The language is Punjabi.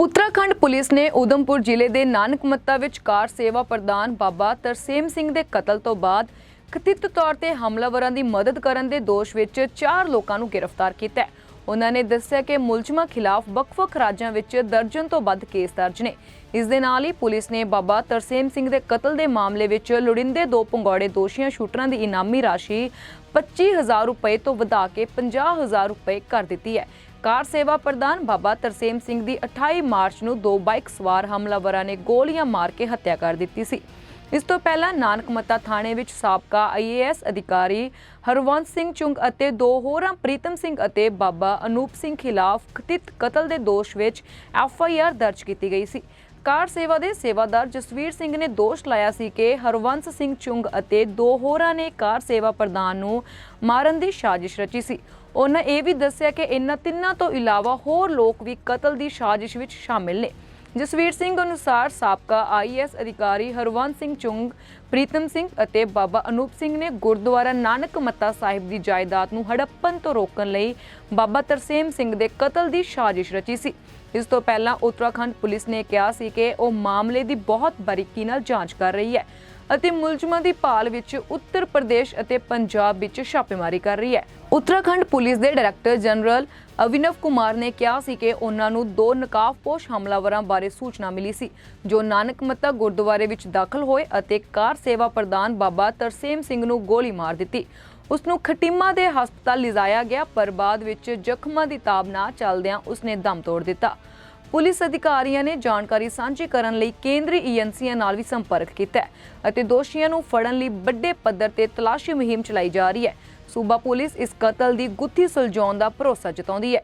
ਉੱਤਰਾਖੰਡ ਪੁਲਿਸ ਨੇ ਉਦਮਪੁਰ ਜ਼ਿਲ੍ਹੇ ਦੇ ਨਾਨਕ ਮੱਤਾ ਵਿੱਚ ਕਾਰ ਸੇਵਾ ਪ੍ਰਦਾਨ ਬਾਬਾ ਤਰਸੇਮ ਸਿੰਘ ਦੇ ਕਤਲ ਤੋਂ ਬਾਅਦ ਕਥਿਤ ਤੌਰ ਤੇ ਹਮਲਾਵਰਾਂ ਦੀ ਮਦਦ ਕਰਨ ਦੇ ਦੋਸ਼ ਵਿੱਚ ਚਾਰ ਲੋਕਾਂ ਨੂੰ ਗ੍ਰਿਫਤਾਰ ਕੀਤਾ ਹੈ। ਉਹਨਾਂ ਨੇ ਦੱਸਿਆ ਕਿ ਮੁਲਜ਼ਮਾਂ ਖਿਲਾਫ ਵੱਖ-ਵੱਖ ਰਾਜਾਂ ਵਿੱਚ ਦਰਜਨ ਤੋਂ ਵੱਧ ਕੇਸ ਦਰਜ ਨੇ। ਇਸ ਦੇ ਨਾਲ ਹੀ ਪੁਲਿਸ ਨੇ ਬਾਬਾ ਤਰਸੇਮ ਸਿੰਘ ਦੇ ਕਤਲ ਦੇ ਮਾਮਲੇ ਵਿੱਚ ਲੋੜਿੰਦੇ ਦੋ ਪੰਗੌੜੇ ਦੋਸ਼ੀਆਂ ਸ਼ੂਟਰਾਂ ਦੀ ਇਨਾਮੀ ਰਾਸ਼ੀ 25000 ਰੁਪਏ ਤੋਂ ਵਧਾ ਕੇ 50000 ਰੁਪਏ ਕਰ ਦਿੱਤੀ ਹੈ। ਕਾਰ ਸੇਵਾ ਪ੍ਰਧਾਨ ਬਾਬਾ ਤਰਸੇਮ ਸਿੰਘ ਦੀ 28 ਮਾਰਚ ਨੂੰ ਦੋ ਬਾਈਕ ਸਵਾਰ ਹਮਲਾਵਰਾਂ ਨੇ ਗੋਲੀਆਂ ਮਾਰ ਕੇ ਹੱਤਿਆ ਕਰ ਦਿੱਤੀ ਸੀ। ਇਸ ਤੋਂ ਪਹਿਲਾਂ ਨਾਨਕ ਨਾਨਕਮਤਾ ਥਾਣੇ ਵਿੱਚ ਸਾਬਕਾ ਆਈਏਐਸ ਅਧਿਕਾਰੀ ਹਰਵੰਤ ਸਿੰਘ ਚੁੰਗ ਅਤੇ ਦੋ ਹੋਰਾਂ ਪ੍ਰੀਤਮ ਸਿੰਘ ਅਤੇ ਬਾਬਾ ਅਨੂਪ ਸਿੰਘ ਖਿਲਾਫ ਕਥਿਤ ਕਤਲ ਦੇ ਦੋਸ਼ ਵਿੱਚ ਐਫਆਈਆਰ ਦਰਜ ਕੀਤੀ ਗਈ ਸੀ। ਕਾਰ ਸੇਵਾ ਦੇ ਸੇਵਾਦਾਰ ਜਸਵੀਰ ਸਿੰਘ ਨੇ ਦੋਸ਼ ਲਾਇਆ ਸੀ ਕਿ ਹਰਵੰਸ ਸਿੰਘ ਚੁੰਗ ਅਤੇ ਦੋ ਹੋਰਾਂ ਨੇ ਕਾਰ ਸੇਵਾ ਪ੍ਰਧਾਨ ਨੂੰ ਮਾਰਨ ਦੀ ਸਾਜ਼ਿਸ਼ ਰਚੀ ਸੀ। ਉਹਨਾਂ ਇਹ ਵੀ ਦੱਸਿਆ ਕਿ ਇਨ੍ਹਾਂ ਤਿੰਨਾਂ ਤੋਂ ਇਲਾਵਾ ਹੋਰ ਲੋਕ ਵੀ ਕਤਲ ਦੀ ਸਾਜ਼ਿਸ਼ ਵਿੱਚ ਸ਼ਾਮਿਲ ਨੇ। ਜਸਵੀਰ ਸਿੰਘ ਅਨੁਸਾਰ ਸਾਬਕਾ ਆਈਐਸ ਅਧਿਕਾਰੀ ਹਰਵੰਤ ਸਿੰਘ ਚੁੰਗ, ਪ੍ਰੀਤਮ ਸਿੰਘ ਅਤੇ ਬਾਬਾ ਅਨੂਪ ਸਿੰਘ ਨੇ ਗੁਰਦੁਆਰਾ ਨਾਨਕ ਮੱਤਾ ਸਾਹਿਬ ਦੀ ਜਾਇਦਾਦ ਨੂੰ ਹੜੱਪਣ ਤੋਂ ਰੋਕਣ ਲਈ ਬਾਬਾ ਤਰਸੇਮ ਸਿੰਘ ਦੇ ਕਤਲ ਦੀ ਸਾਜ਼ਿਸ਼ ਰਚੀ ਸੀ। ਇਸ ਤੋਂ ਪਹਿਲਾਂ ਉੱਤਰਾਖੰਡ ਪੁਲਿਸ ਨੇ ਕਿਹਾ ਸੀ ਕਿ ਉਹ ਮਾਮਲੇ ਦੀ ਬਹੁਤ ਬਾਰੀਕੀ ਨਾਲ ਜਾਂਚ ਕਰ ਰਹੀ ਹੈ। ਅਤੇ ਮੁਲਜ਼ਮਾਂ ਦੀ ਭਾਲ ਵਿੱਚ ਉੱਤਰ ਪ੍ਰਦੇਸ਼ ਅਤੇ ਪੰਜਾਬ ਵਿੱਚ ਛਾਪੇਮਾਰੀ ਕਰ ਰਹੀ ਹੈ। ਉੱਤਰਾਖੰਡ ਪੁਲਿਸ ਦੇ ਡਾਇਰੈਕਟਰ ਜਨਰਲ ਅਵਿਨਵ ਕੁਮਾਰ ਨੇ ਕਿਹਾ ਸੀ ਕਿ ਉਹਨਾਂ ਨੂੰ ਦੋ ਨਕਾਬਪੋਸ਼ ਹਮਲਾਵਰਾਂ ਬਾਰੇ ਸੂਚਨਾ ਮਿਲੀ ਸੀ, ਜੋ ਨਾਨਕ ਨਾਨਕਮੱਤਾ ਗੁਰਦੁਆਰੇ ਵਿੱਚ ਦਾਖਲ ਹੋਏ ਅਤੇ ਕਾਰ ਸੇਵਾ ਪ੍ਰਧਾਨ ਬਾਬਾ ਤਰਸੇਮ ਸਿੰਘ ਨੂੰ ਗੋਲੀ ਮਾਰ ਦਿੱਤੀ। ਉਸ ਨੂੰ ਖਟੀਮਾ ਦੇ ਹਸਪਤਾਲ ਲਿਜਾਇਆ ਗਿਆ, ਪਰ ਬਾਅਦ ਵਿੱਚ ਜ਼ਖਮਾਂ ਦੀ ਤਾਬ ਨਾ ਚੱਲਦਿਆਂ ਉਸਨੇ ਦਮ ਤੋੜ ਦਿੱਤਾ। ਪੁਲਿਸ ਅਧਿਕਾਰੀਆਂ ਨੇ ਜਾਣਕਾਰੀ ਸਾਂਝੀ ਕਰਨ ਲਈ ਕੇਂਦਰੀ ਏਜੰਸੀਆਂ ਨਾਲ ਵੀ ਸੰਪਰਕ ਕੀਤਾ ਹੈ ਅਤੇ ਦੋਸ਼ੀਆਂ ਨੂੰ ਫੜਨ ਲਈ ਵੱਡੇ ਪੱਧਰ ਤੇ ਤਲਾਸ਼ੀ ਮੁਹਿੰਮ ਚਲਾਈ ਜਾ ਰਹੀ ਹੈ। ਸੂਬਾ ਪੁਲਿਸ ਇਸ ਕਤਲ ਦੀ ਗੁੱਥੀ ਸੁਲਝਾਉਣ ਦਾ ਭਰੋਸਾ ਜਤਾਉਂਦੀ ਹੈ।